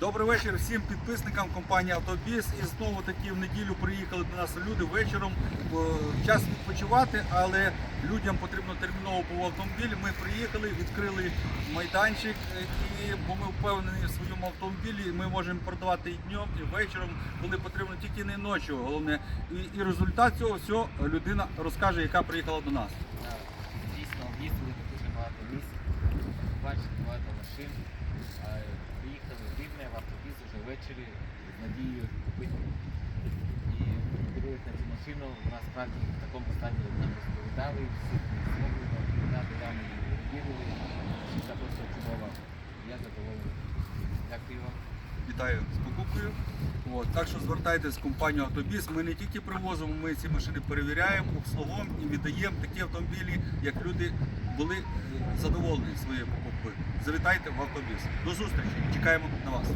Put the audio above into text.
Добрий вечір всім підписникам компанії Автобіс. І знову таки в неділю приїхали до нас люди вечором. Е, Час відпочивати, але людям потрібно терміново по автомобілі. Ми приїхали, відкрили майданчик, е, і бо ми впевнені в своєму автомобілі. Ми можемо продавати і днем, і вечором, коли потрібно тільки не ночі. Головне, і, і результат цього всього людина розкаже, яка приїхала до нас. Дійсно, об'їздили дуже багато місць, бачили багато машин. А Приїхали в Рівне в автобіс вже ввечері з надією купити. І подивилися на цю машину, вона справді в такому стані нам розповідали, всі змогли розповідати, нам її вірили. Машинка просто чудова. Я задоволений. Дякую вам. Вітаю з покупкою. От, так що звертайтесь в компанію Автобіс. Ми не тільки привозимо, ми ці машини перевіряємо, обслуговуємо і віддаємо такі автомобілі, як люди були е, задоволені своєю покупкою. Завітайте в автобіс. До зустрічі. Чекаємо на вас.